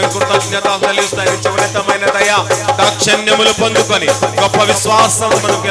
బట్టి దేవుడి కృతజ్ఞత చెల్లిస్తాయి ఉన్నతమైన దయ దాక్షణ్యములు పొందుకొని గొప్ప విశ్వాసం మనకు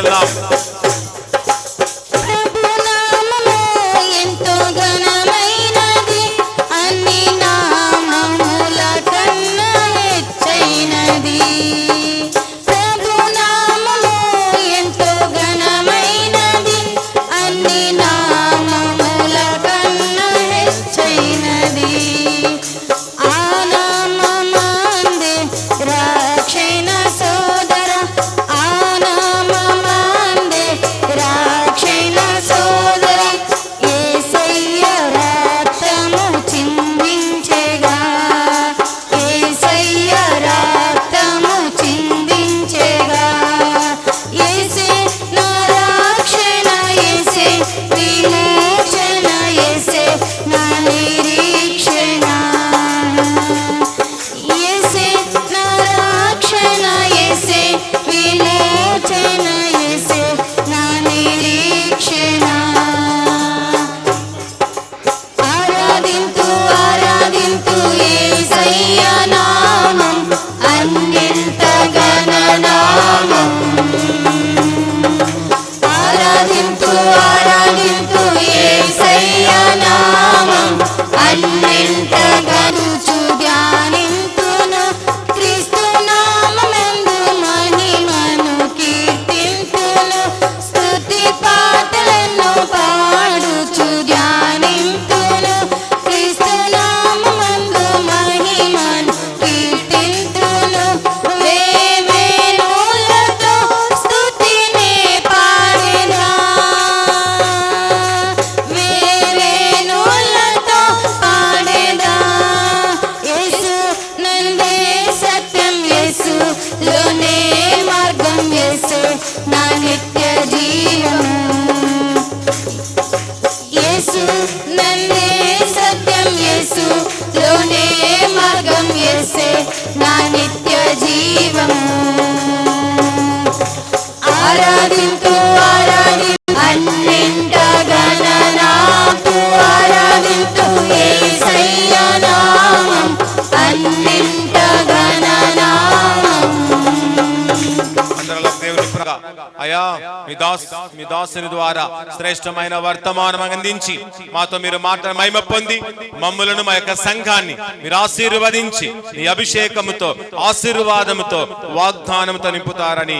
అయా మీ దాస్ మీ దాసుని ద్వారా శ్రేష్టమైన వర్తమానం అందించి మాతో మీరు మాట మహిమ పొంది మమ్ములను మా యొక్క సంఘాన్ని మీరు ఆశీర్వదించి మీ అభిషేకముతో ఆశీర్వాదముతో వాగ్దానంతో నింపుతారని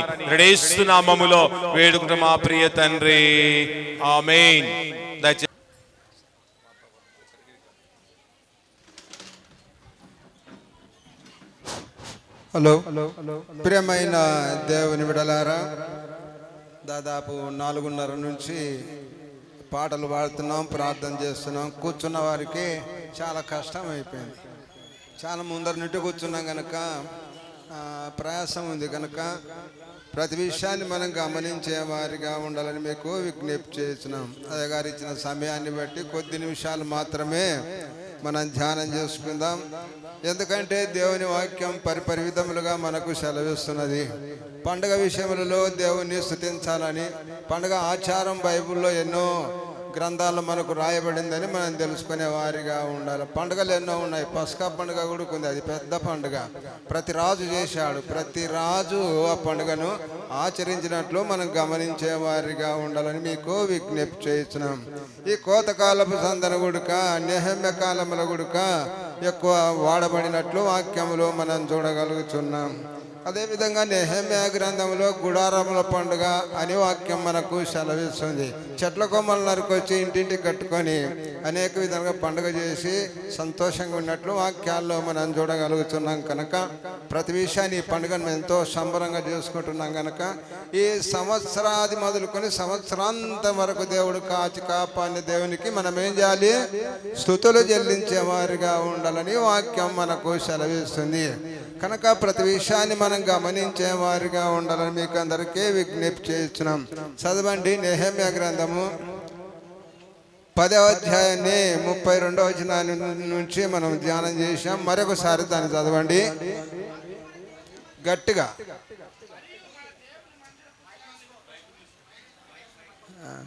నామములో వేడుకుంటు మా ప్రియ తండ్రి. ఆమేన్. దయచేసి హలో. ప్రియమైన దేవుని విడలారా దాదాపు నాలుగున్నర నుంచి పాటలు పాడుతున్నాం ప్రార్థన చేస్తున్నాం. కూర్చున్న వారికి చాలా కష్టం అయిపోయింది చాలా ముందర నుండి కూర్చున్నాం కనుక ప్రయాసం ఉంది కనుక ప్రతి విషయాన్ని మనం గమనించే వారిగా ఉండాలని మీకు విజ్ఞప్తి చేసినాం అయ్యగారు ఇచ్చిన సమయాన్ని బట్టి కొద్ది నిమిషాలు మాత్రమే మనం ధ్యానం చేసుకుందాం. ఎందుకంటే దేవుని వాక్యం పరిపరి విధములుగా మనకు సెలవిస్తున్నది. పండుగ విషయములలో దేవుణ్ణి స్థుతించాలని పండుగ ఆచారం బైబిల్లో ఎన్నో గ్రంథాలు మనకు రాయబడిందని మనం తెలుసుకునే వారిగా ఉండాలి. పండుగలు ఎన్నో ఉన్నాయి. పస్కా పండుగ కూడా ఉంది. అది పెద్ద పండుగ. ప్రతి రాజు చేశాడు. ప్రతి రాజు ఆ పండుగను ఆచరించినట్లు మనం గమనించే వారిగా ఉండాలని మీకు విజ్ఞప్తి చేసినాం ఈ కోతకాలపు సందన గుడుక నెహమ్య కాలముల గుడుక ఎక్కువ వాడబడినట్లు వాక్యములో మనం చూడగలుగుతున్నాం అదేవిధంగా నెహమ్యా గ్రంథంలో గుడారముల పండుగ అని వాక్యం మనకు సెలవిస్తుంది. చెట్ల కొమ్మలు నరుకొచ్చి ఇంటింటి కట్టుకొని అనేక విధంగా పండుగ చేసి సంతోషంగా ఉన్నట్లు వాక్యాల్లో మనం చూడగలుగుతున్నాం కనుక ప్రతి విషయాన్ని ఈ పండుగను ఎంతో సంబరంగా చేసుకుంటున్నాం కనుక ఈ సంవత్సరాది మొదలుకొని సంవత్సరాంతం వరకు దేవుడు కాచి కాపాడిన దేవునికి మనం ఏం చేయాలి? స్థుతులు చెల్లించే వారిగా ఉండాలని వాక్యం మనకు సెలవిస్తుంది. కనుక ప్రతి విషయాన్ని మనం గమనించే వారిగా ఉండాలని మీకు అందరికీ విజ్ఞప్తి చేస్తున్నాం చదవండి నెహమ్య గ్రంథము పదవ అధ్యాయాన్ని ముప్పై రెండవ వచనాన్ని నుంచి మనం ధ్యానం చేసాం మరొకసారి దాన్ని చదవండి. గట్టిగా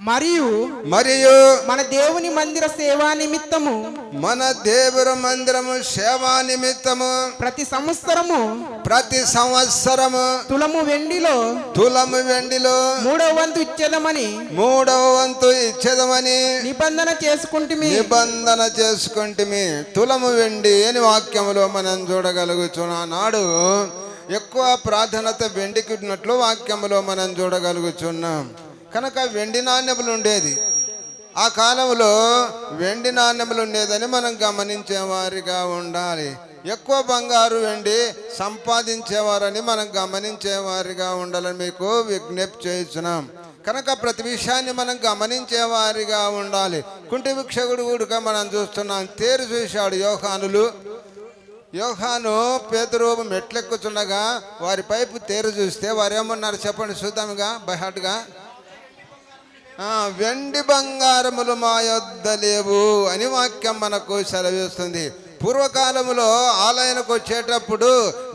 మరియు మరియు మన దేవుని మందిర సేవా నిమిత్తము మన దేవుని మందిరము సేవా నిమిత్తము ప్రతి సంవత్సరము ప్రతి సంవత్సరము తులము వెండిలో తులము వెండిలో మూడవ వంతు ఇచ్చేదమని మూడవ వంతు ఇచ్చేదమని నిబంధన చేసుకుంటుమి. నిబంధన చేసుకుంటే తులము వెండి అని వాక్యములో మనం చూడగలుగుతున్నాం నాడు ఎక్కువ ప్రాధాన్యత వెండికి ఉన్నట్లు వాక్యములో మనం చూడగలుగుతున్నాం కనుక వెండి నాణ్యములు ఉండేది. ఆ కాలంలో వెండి నాణ్యములు ఉండేదని మనం గమనించేవారిగా ఉండాలి. ఎక్కువ బంగారు వెండి సంపాదించేవారని మనం గమనించేవారిగా ఉండాలని మీకు విజ్ఞప్తి చేస్తున్నాం. కనుక ప్రతి విషయాన్ని మనం గమనించేవారిగా ఉండాలి. కుంటి భిక్షకుడు కూడా మనం చూస్తున్నాం. తేరు చూశాడు యోహానులు. యోహాను పేదరు మెట్లెక్కుచుండగా వారి పైపు తేరు చూస్తే వారు ఏమన్నారు చెప్పండి చూద్దాముగా బహాట్గా వెండి బంగారములు మా యొద్ద లేవు అని వాక్యం మనకు సెలవిస్తుంది. పూర్వకాలములో ఆలయానికి వచ్చేటప్పుడు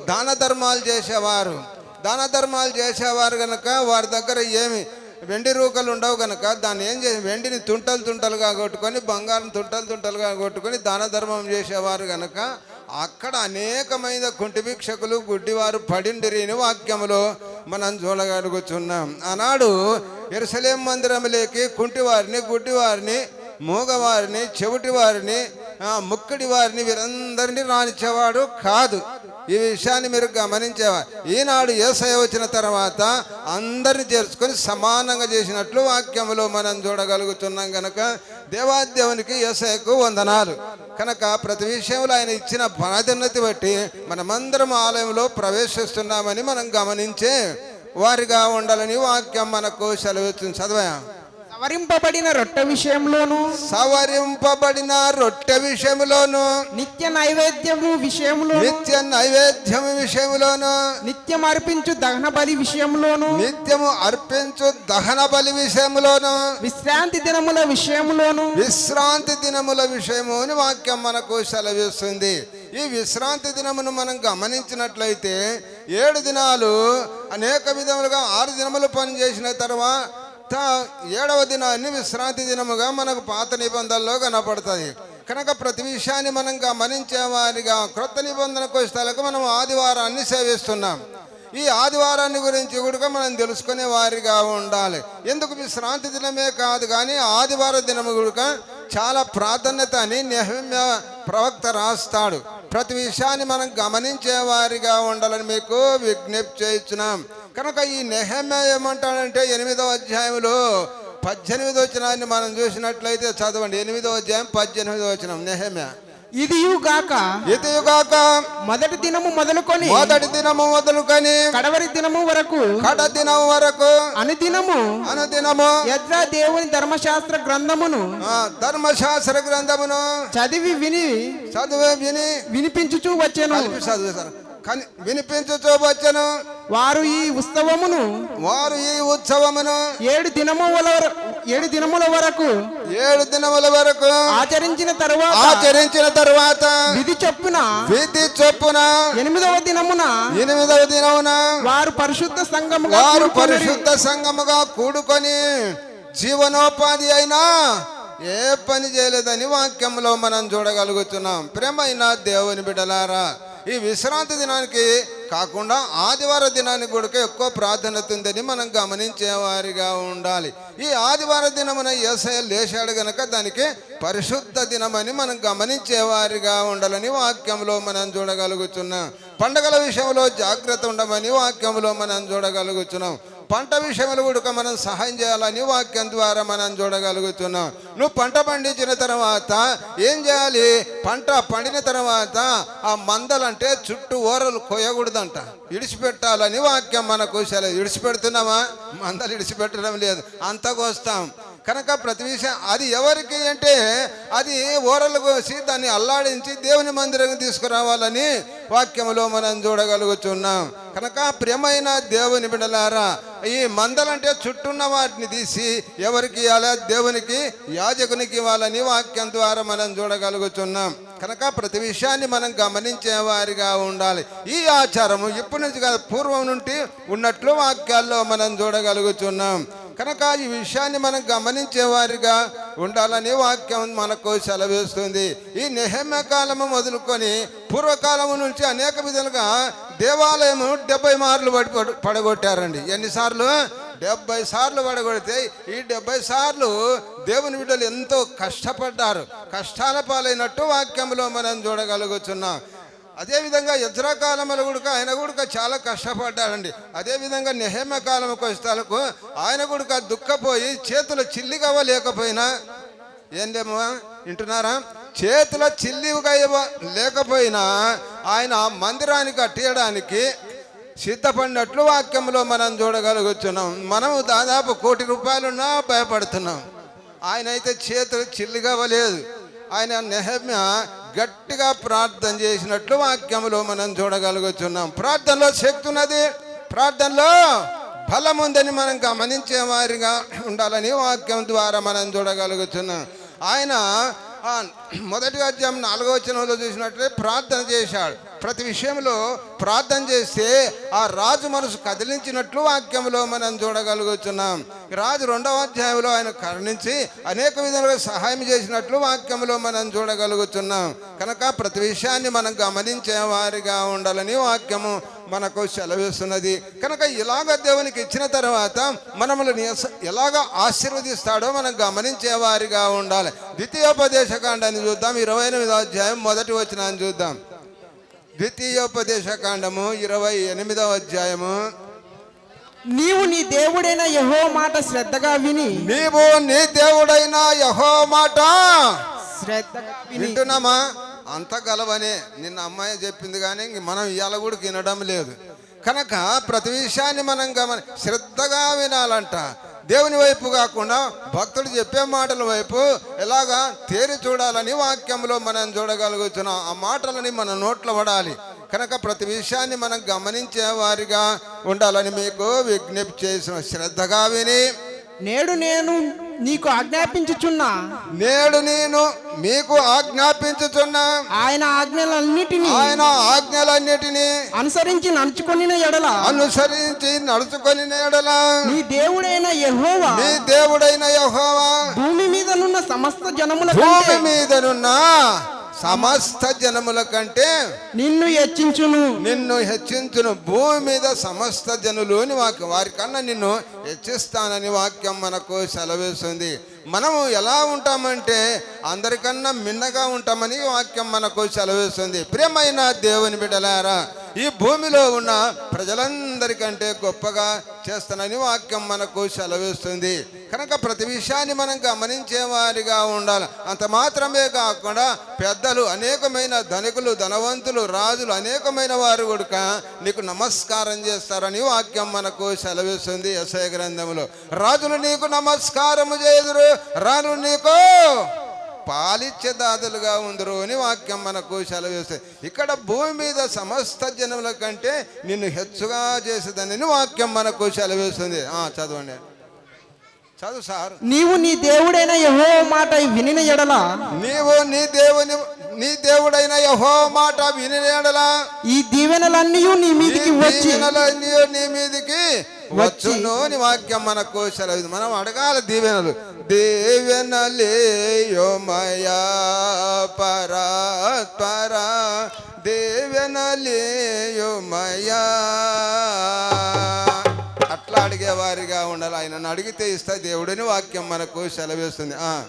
దాన ధర్మాలు చేసేవారు. దాన ధర్మాలు చేసేవారు కనుక వారి దగ్గర ఏమి వెండి రూకలు ఉండవు కనుక దాన్ని ఏం చేసి వెండిని తుంటలు తుంటలుగా కొట్టుకొని బంగారం తుంటలు తుంటలుగా కొట్టుకొని దాన ధర్మం చేసేవారు కనుక అక్కడ అనేకమైన కుంటి భిక్షకులు గుడ్డివారు పడిండిరిని వాక్యములో మనం చూడగలుగుతున్నాం ఆనాడు ఎరుసలేం మందిరంలోకి కుంటివారిని గుడ్డివారిని మూగవారిని చెవిటి వారిని ముక్కడి వారిని వీరందరినీ రానిచ్చేవాడు కాదు. ఈ విషయాన్ని మీరు గమనించేవారు ఈనాడు ఏసయ వచ్చిన తర్వాత అందరిని చేర్చుకొని సమానంగా చేసినట్లు వాక్యంలో మనం చూడగలుగుతున్నాం కనుక దేవాదేవునికి ఏసయకు వందనాలు. కనుక ప్రతి విషయంలో ఆయన ఇచ్చిన ప్రాధాన్యత బట్టి మనమందరం ఆలయంలో ప్రవేశిస్తున్నామని మనం గమనించే వారిగా ఉండాలని వాక్యం మనకు సెలవిస్తుంది. చదవయా? సవరింపబడిన రొట్టె విషయంలోను సవరింపబడిన రొట్టె విషయములోను నిత్య నైవేద్యము విషయంలోను నిత్య నైవేద్యం విషయములోను నిత్యం అర్పించు దహన బలి విషయంలోను నిత్యము అర్పించు దహన బలి విషయములోను విశ్రాంతి దినముల విషయంలోను విశ్రాంతి దినముల విషయము అని వాక్యం మనకు సెలవిస్తుంది. ఈ విశ్రాంతి దినమును మనం గమనించినట్లయితే ఏడు దినాలు అనేక విధములుగా ఆరు దినములు పనిచేసిన తర్వాత ఏడవ దినాన్ని విశ్రాంతి దినముగా మనకు పాత నిబంధనలో కనపడుతుంది. కనుక ప్రతి విషయాన్ని మనం గమనించేవారిగా క్రొత్త నిబంధనకు స్థలకు మనం ఆదివారాన్ని సేవిస్తున్నాం. ఈ ఆదివారాన్ని గురించి కూడా మనం తెలుసుకునే వారిగా ఉండాలి. ఎందుకు విశ్రాంతి దినమే కాదు కానీ ఆదివార దినము కూడా చాలా ప్రాధాన్యత అని నెహమ్య ప్రవక్త రాస్తాడు. ప్రతి విషయాన్ని మనం గమనించే వారిగా ఉండాలని మీకు విజ్ఞప్తి చేయించున్నాం కనుక ఈ నెహమ్య ఏమంటాడంటే ఎనిమిదవ అధ్యాయంలో పద్దెనిమిది వచనాన్ని మనం చూసినట్లయితే చదవండి. ఎనిమిదవ అధ్యాయం పద్దెనిమిదవ వచనం. నెహమ్య. ఇదియుగాక ఇదిగాక మొదటి దినము మొదలుకొని మొదటి దినము మొదలుకొని కడవరి దినము వరకు కడ దినం వరకు అనుదినము అనుదినము యజ్రా దేవుని ధర్మశాస్త్ర గ్రంథమును ధర్మశాస్త్ర గ్రంథమును చదివి విని చదువు విని వినిపించుచూ వచ్చెను. కలిపి చదువుతారు కానీ వినిపించుచూ వచ్చను వారు ఈ ఉత్సవమును వారు ఈ ఉత్సవమును ఏడు దినము ఏడు దినముల వరకు ఏడు దినముల వరకు ఆచరించిన తరువాత ఆచరించిన తరువాత విధి చొప్పున విధి చొప్పున ఎనిమిదవ దినమున ఎనిమిదవ దినమున వారు పరిశుద్ధ సంఘముగా వారు. పరిశుద్ధ సంఘముగా కూడుకొని జీవనోపాధి అయినా ఏ పని చేయలేదని వాక్యంలో మనం చూడగలుగుతున్నాం ప్రేమైన దేవుని బిడ్డలారా ఈ విశ్రాంతి దినానికి కాకుండా ఆదివార దినానికి కూడా ఎక్కువ ప్రాధాన్యత ఉందని మనం గమనించేవారిగా ఉండాలి. ఈ ఆదివార దినమున ఏసయ లేచాడు గనక దానికి పరిశుద్ధ దినమని మనం గమనించేవారిగా ఉండాలని వాక్యంలో మనం చూడగలుగుతున్నాం పండగల విషయంలో జాగ్రత్త ఉండమని వాక్యంలో మనం చూడగలుగుతున్నాం పంట విషయంలో కూడా మనం సహాయం చేయాలని వాక్యం ద్వారా మనం చూడగలుగుతున్నాం. నువ్వు పంట పండించిన తర్వాత ఏం చేయాలి? పంట పండిన తర్వాత ఆ మందలంటే చుట్టూ ఓరలు కొయ్యకూడదంట. ఇడిచిపెట్టాలని వాక్యం మనకు సెలవు. ఇడిచిపెడుతున్నామా? మందలు ఇడిచిపెట్టడం లేదు. అంతకొస్తాం కనుక ప్రతి విషయం అది ఎవరికి అంటే అది ఓరలు కోసి దాన్ని అల్లాడించి దేవుని మందిరం తీసుకురావాలని వాక్యములో మనం చూడగలుగుతున్నాం కనుక ప్రియమైన దేవుని బిడలారా ఈ మందలంటే చుట్టూన్న వాటిని తీసి ఎవరికి ఇవ్వాలా? దేవునికి యాజకునికి ఇవ్వాలని వాక్యం ద్వారా మనం చూడగలుగుతున్నాం కనుక ప్రతి విషయాన్ని మనం గమనించే వారిగా ఉండాలి. ఈ ఆచారము ఇప్పటి నుంచి కాదు పూర్వం నుండి ఉన్నట్లు వాక్యాల్లో మనం చూడగలుగుతున్నాం కనుక ఈ విషయాన్ని మనం గమనించే వారిగా ఉండాలని వాక్యం మనకు సెలవిస్తుంది. ఈ నెహమ్య కాలము మొదలుకొని పూర్వకాలము నుంచి అనేక విధాలుగా దేవాలయము డెబ్బై మార్లు పడి పడి- పడగొట్టారండి. ఎన్నిసార్లు? డెబ్బై సార్లు పడగొడితే ఈ డెబ్బై సార్లు దేవుని బిడ్డలు ఎంతో కష్టపడ్డారు. కష్టాల పాలైనట్టు వాక్యంలో మనం చూడగలుగుతున్నాం. అదేవిధంగా ఎజ్రా కాలంలో కూడా ఆయన కూడా చాలా కష్టపడ్డాడండి. అదేవిధంగా నెహమ్య కాలంకి వస్తాలకు ఆయన కూడా దుఃఖపోయి చేతులు చిల్లిగా లేకపోయినా ఏందేమో వింటున్నారా? చేతుల చిల్లిగా లేకపోయినా ఆయన మందిరాన్ని కట్టేయడానికి సిద్ధపడినట్లు వాక్యంలో మనం చూడగలుగుతున్నాం. మనము దాదాపు కోటి రూపాయలున్నా భయపడుతున్నాం. ఆయన అయితే చేతులు చిల్లిగా లేదు ఆయన నెహమ్య గట్టిగా ప్రార్థన చేసినట్లు వాక్యంలో మనం చూడగలుగుతున్నాం ప్రార్థనలో శక్తి ఉన్నది. ప్రార్థనలో బలం ఉందని మనం గమనించే వారిగా ఉండాలని వాక్యం ద్వారా మనం చూడగలుగుతున్నాం ఆయన మొదటి అధ్యాయం నాలుగో వచనంలో చూసినట్లే ప్రార్థన చేశాడు. ప్రతి విషయంలో ప్రార్థన చేస్తే ఆ రాజు మనసు కదిలించినట్లు వాక్యంలో మనం చూడగలుగుతున్నాం. రాజు రెండవ అధ్యాయంలో ఆయన కరుణించి అనేక విధాలుగా సహాయం చేసినట్లు వాక్యంలో మనం చూడగలుగుతున్నాం. కనుక ప్రతి విషయాన్ని మనం గమనించే వారిగా ఉండాలని వాక్యము మనకు సెలవిస్తున్నది. కనుక ఇలాగ దేవునికి ఇచ్చిన తర్వాత మనములను ఎలాగ ఆశీర్వదిస్తాడో మనం గమనించే వారిగా ఉండాలి. ద్వితీయోపదేశకాండాన్ని చూద్దాం. ఇరవై ఎనిమిదో అధ్యాయం మొదటి వచనాన్ని చూద్దాం. ద్వితీయోపదేశ కాండము ఇరవై ఎనిమిదవ అధ్యాయము. నీవు నీ దేవుడైన యహో మాట శ్రద్ధగా విని. నీవు నీ దేవుడైన యహో మాట శ్రద్ధగా విని. వింటున్నామా? అంత గలవనే. నిన్న అమ్మాయి చెప్పింది కానీ మనం ఇవాళ కూడా వినడం లేదు. కనుక ప్రతి విషయాన్ని మనం గమని శ్రద్ధగా వినాలంట. దేవుని వైపు కాకుండా భక్తుడు చెప్పే మాటల వైపు ఎలాగా తేరి చూడాలని వాక్యంలో మనం చూడగలుగుతున్నాం. ఆ మాటలని మన నోట్లో పడాలి. కనుక ప్రతి విషయాన్ని మనం గమనించే వారిగా ఉండాలని మీకు విజ్ఞప్తి చేసిన శ్రద్ధగా విని నేడు నేను నీకు ఆజ్ఞాపించుచున్నా? నేడు నేను మీకు ఆజ్ఞాపించుచున్నా ఆయన ఆజ్ఞలన్నిటినీ ఆయన ఆజ్ఞలన్నిటినీ అనుసరించి నడుచుకొనిన ఎడల. అనుసరించి నడుచుకొని నేడల నీ దేవుడైన యెహోవా నీ దేవుడైన యెహోవా భూమి మీదనున్న సమస్త జనముల భూమి మీదనున్న సమస్త జనముల కంటే నిన్ను హెచ్చించును. నిన్ను హెచ్చించును. భూమి మీద సమస్త జనులు వాక్యం. వారికన్నా నిన్ను హెచ్చిస్తానని వాక్యం మనకు సెలవేస్తుంది. మనము ఎలా ఉంటామంటే అందరికన్నా మిన్నగా ఉంటామని వాక్యం మనకు సెలవేస్తుంది. ప్రియమైన దేవుని బిడ్డలారా ఈ భూమిలో ఉన్న అందరికంటే గొప్పగా చేస్తానని వాక్యం మనకు సెలవిస్తుంది. కనుక ప్రతి విషయాన్ని మనం గమనించే వారిగా ఉండాలి. అంత మాత్రమే కాకుండా పెద్దలు అనేకమైన ధనికులు ధనవంతులు రాజులు అనేకమైన వారు కూడా నీకు నమస్కారం చేస్తారని వాక్యం మనకు సెలవిస్తుంది యశయ గ్రంథంలో. రాజులు నీకు నమస్కారము చేదురు రాను నీకు పాలిచ్చే దాదులుగా ఉందరు అని వాక్యం మనకు సెలవిస్తుంది ఇక్కడ భూమి మీద సమస్త జనముల కంటే నిన్ను హెచ్చుగా చేసేదని వాక్యం మనకు సెలవిస్తుంది ఆ, చదవండి. చదువు సార్. నీవు నీ దేవుడైన యహో మాట వినిన ఎడల నీవు నీ దేవుని నీ దేవుడైన యహో మాట వినిడలా ఈ దీవెనలన్నీ నీ మీదికి వచ్చి నీ మీదికి వచ్చును అని వాక్యం మనకు సెలవు మనం అడగాలి దీవెనలు. దీవెనలేయోమయా పరాత్పర. దీవెనలేయోమయా అట్లా అడిగేవారిగా ఉండాలి. ఆయనను అడిగితే ఇస్తా దేవుడని వాక్యం మనకు సెలవిస్తుంది ఆ.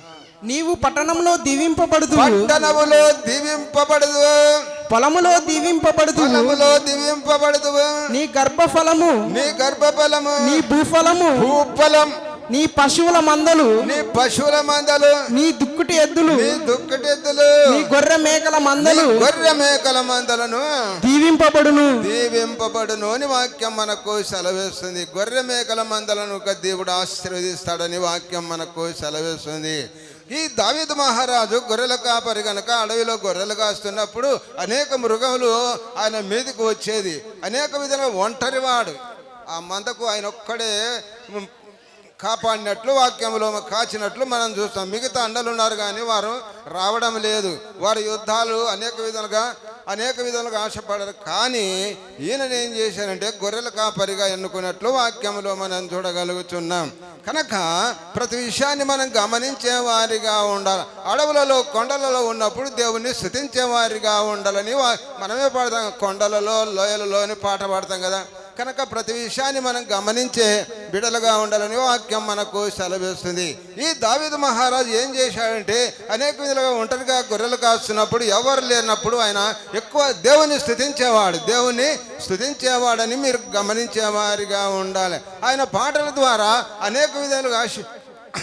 నీవు పట్టణంలో దీవింపబడుదు పట్టణములో దీవింపబడదు. పొలములో దీవింపబడుదు ఫలములో దీవింపబడదు నీ గర్భఫలము నీ గర్భఫలము. నీ భూఫలము భూఫలం. నీ పశువుల మందలు నీ పశువుల మందలు. నీ దుక్కుటి ఎద్దులు నీ దుక్కటెద్దులు నీ గొర్రె మేకల మందలు గొర్రె మేకల మందలను దీవింపబడును. దీవింపబడును అని వాక్యం మనకు సెలవేస్తుంది. గొర్రె మేకల మందలను ఒక దేవుడు ఆశీర్వదిస్తాడని వాక్యం మనకు సెలవేస్తుంది. ఈ దావీదు మహారాజు గొర్రెల కాపరి గనక అడవిలో గొర్రెలు కాస్తున్నప్పుడు అనేక మృగములు ఆయన మీదకు వచ్చేది. అనేక విధంగా ఒంటరివాడు. ఆ మందకు ఆయన ఒక్కడే కాపాడినట్లు వాక్యంలో కాచినట్లు మనం చూస్తాం. మిగతా అండలు ఉన్నారు కానీ వారు రావడం లేదు. వారి యుద్ధాలు అనేక విధాలుగా అనేక విధాలుగా ఆశపడరు. కానీ ఈయన ఏం చేశారంటే గొర్రెల కాపరిగా ఎన్నుకున్నట్లు వాక్యంలో మనం చూడగలుగుతున్నాం కనుక ప్రతి విషయాన్ని మనం గమనించే వారిగా ఉండాలి. అడవులలో కొండలలో ఉన్నప్పుడు దేవుణ్ణి స్థుతించే వారిగా ఉండాలని మనమే పాడతాం. కొండలలో లోయలలో అని పాట పాడతాం కదా. కనుక ప్రతి విషయాన్ని మనం గమనించే బిడలుగా ఉండాలని వాక్యం మనకు సెలవిస్తుంది. ఈ దావిద మహారాజు ఏం చేశాడంటే అనేక విధులుగా ఒంటరిగా గొర్రెలు కాస్తున్నప్పుడు ఎవరు లేనప్పుడు ఆయన ఎక్కువ దేవుని స్థుతించేవాడు. దేవుని స్థుతించేవాడని మీరు గమనించేవారిగా ఉండాలి. ఆయన పాటల ద్వారా అనేక విధాలుగా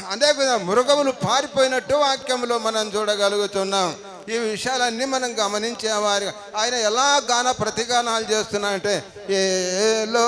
అనేక విధ మృగములు పారిపోయినట్టు వాక్యంలో మనం చూడగలుగుతున్నాం. ఈ విషయాలన్నీ మనం గమనించేవారు. ఆయన ఎలా గాన ప్రతిగానాలు చేస్తున్నా అంటే ఏలో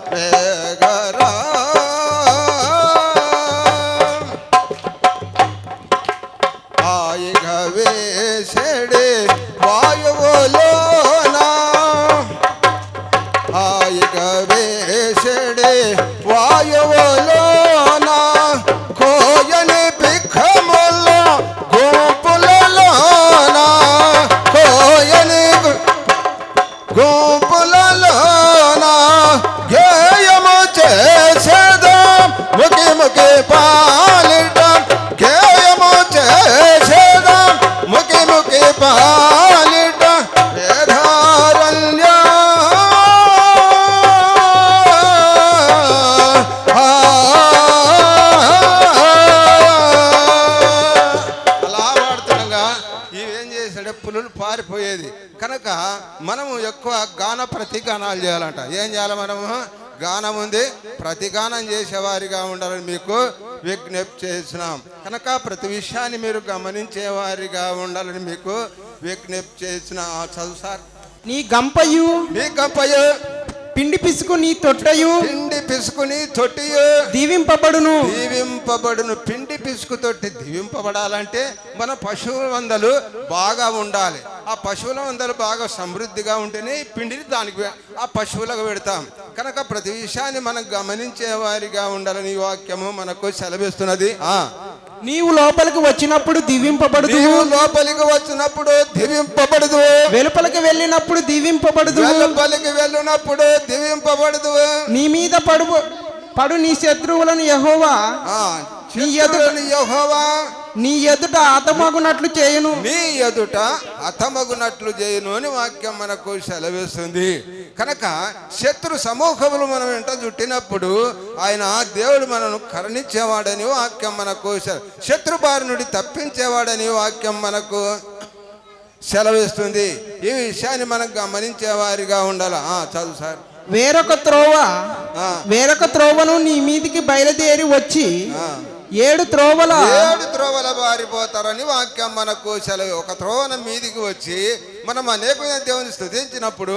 గాన ప్రతిగానాలు చేయాలంట. ఏం చేయాలి మనము? గానం ఉంది. ప్రతిగానం చేసేవారిగా ఉండాలని మీకు విజ్ఞప్తి చేసినాం కనుక ప్రతి విషయాన్ని మీరు గమనించేవారిగా ఉండాలని మీకు విజ్ఞప్తి చేసిన ఆ చదువు సార్. నీ గంపయు. మీ గంపయ్య పిండి పిసుకు నీ తొట్టయు. పిండి పిసుకుని తొట్టియు. దీవింపబడును. దీవింపబడును. పిండి పిసుకుతోటి దీవింపబడాలంటే మన పశువుల మందలు బాగా ఉండాలి. ఆ పశువుల మందలు బాగా సమృద్ధిగా ఉంటేనే ఈ పిండిని దానికి ఆ పశువులకు పెడతాం. కనుక ప్రతి విషయాన్ని మనం గమనించే వారిగా ఉండాలని వాక్యము మనకు సెలవిస్తున్నది. ఆ. నీవు లోపలికి వచ్చినప్పుడు దీవింపబడుదు లోపలికి వచ్చినప్పుడు దీవింపబడదు వెలుపలికి వెళ్ళినప్పుడు దీవింపబడుదు వెలుపలికి వెళ్ళినప్పుడు దీవింపబడదు నీ మీద పడు పడు నీ శత్రువులను యహోవా. నీ ఎదుట- యెహోవా నీ ఎదుట ఆతమగునట్లు చేయును. నీ ఎదుట అతమగునట్లు చేయను అని వాక్యం మనకు సెలవిస్తుంది. కనుక శత్రు సమూహములు మనం వెంట చుట్టినప్పుడు ఆయన దేవుడు మనను కరుణించేవాడని వాక్యం మనకు శత్రు బారి నుండి తప్పించేవాడని వాక్యం మనకు సెలవిస్తుంది. ఈ విషయాన్ని మనం గమనించే వారిగా ఉండాలి. ఆ, చదువు సార్. వేరొక త్రోవ ఆ. వేరొక త్రోవను నీ మీదికి బయలుదేరి వచ్చి. ఏడు త్రోవల. ఏడు త్రోవల బారిపోతారని వాక్యం మనకు సెలవు ఒక త్రోవన మీదికి వచ్చి మనం అనేకమైన దేవుని స్థుతించినప్పుడు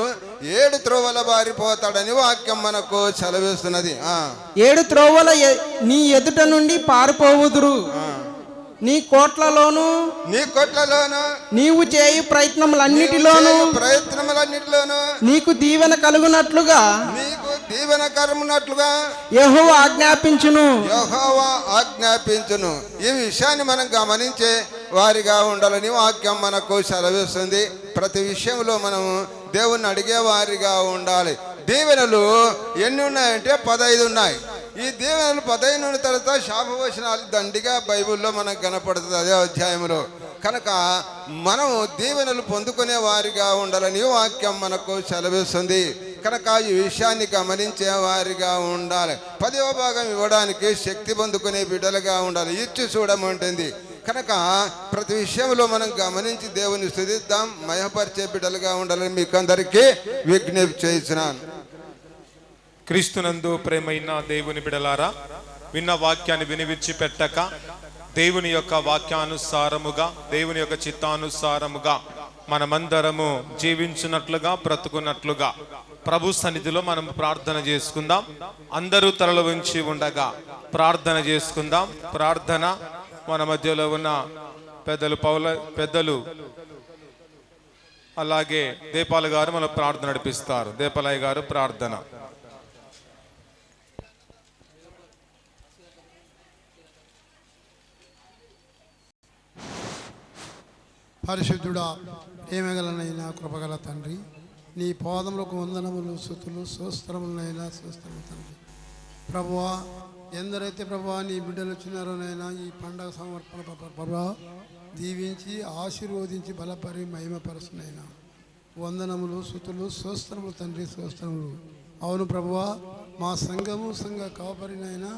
ఏడు త్రోవల బారిపోతాడని వాక్యం మనకు సెలవిస్తున్నది ఆ, ఏడు త్రోవల నీ ఎదుట నుండి పారిపోవుదురు. నీ కోట్లలోను నీ కొట్లలోను నీవు చేయు ప్రయత్నములన్నిటిలోను ప్రయత్నములన్నిటిలోను నీకు దీవెన కలుగునట్లుగా నీకు దీవెనకరమున్నట్లుగా యహో ఆజ్ఞాపించును. యెహోవా ఆజ్ఞాపించును. ఈ విషయాన్ని మనం గమనించే వారిగా ఉండాలని వాక్యం మనకు సెలవిస్తుంది. ప్రతి విషయంలో మనము దేవుణ్ణి అడిగే వారిగా ఉండాలి. దీవెనలు ఎన్ని ఉన్నాయంటే పదహైదు ఉన్నాయి. ఈ దీవెనలు పదహైదు ఉన్న తర్వాత శాపవచనాలు దండిగా బైబిల్లో మనకు కనపడుతుంది అదే అధ్యాయంలో కనుక మనము దీవెనలు పొందుకునే వారిగా ఉండాలని వాక్యం మనకు సెలవిస్తుంది. కనుక ఈ విషయాన్ని గమనించే వారిగా ఉండాలి. పదవ భాగం ఇవ్వడానికి శక్తి పొందుకునే బిడ్డలుగా ఉండాలి. ఇచ్చి చూడమంటుంది. కనుక ప్రతి విషయంలో మనం గమనించి దేవుని స్థుతిద్దాం. మయపరిచే బిడ్డలుగా ఉండాలని మీకు అందరికీ విజ్ఞప్తి చేసినాను క్రీస్తునందు ప్రేమైన దేవుని బిడలారా విన్న వాక్యాన్ని విని పెట్టక దేవుని యొక్క వాక్యానుసారముగా దేవుని యొక్క చిత్తానుసారముగా మనమందరము జీవించినట్లుగా బ్రతుకున్నట్లుగా ప్రభు సన్నిధిలో మనం ప్రార్థన చేసుకుందాం. అందరూ తలలు ఉంచి ఉండగా ప్రార్థన చేసుకుందాం. ప్రార్థన మన మధ్యలో ఉన్న పెద్దలు పౌల పెద్దలు అలాగే దీపాల గారు మన ప్రార్థన నడిపిస్తారు. దీపాలయ్య గారు ప్రార్థన. పరిశుద్ధుడా ఏమగలనైనా కృపగల తండ్రి. నీ పాదములకు వందనములు సుతులు సోస్త్రములనైనా సోస్త్రము తండ్రి. ప్రభువా ఎందరైతే ప్రభువా నీ బిడ్డలు వచ్చినారోనైనా ఈ పండగ సమర్పణ ప్రభా దీవించి ఆశీర్వదించి బలపరి మహిమపరచునైనా వందనములు సుతులు సోస్త్రములు తండ్రి సోస్త్రములు అవును ప్రభువా మా సంఘము సంఘ కాపరినైనా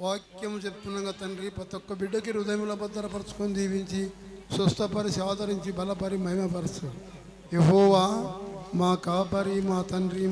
వాక్యము చెప్తున్నాగా తండ్రి ప్రతి ఒక్క బిడ్డకి హృదయంలో భద్రపరచుకొని దీవించి స్వస్థపరిచి ఆదరించి బలపరి మహిమపరచు. యహోవా మా కాపరి మా తండ్రి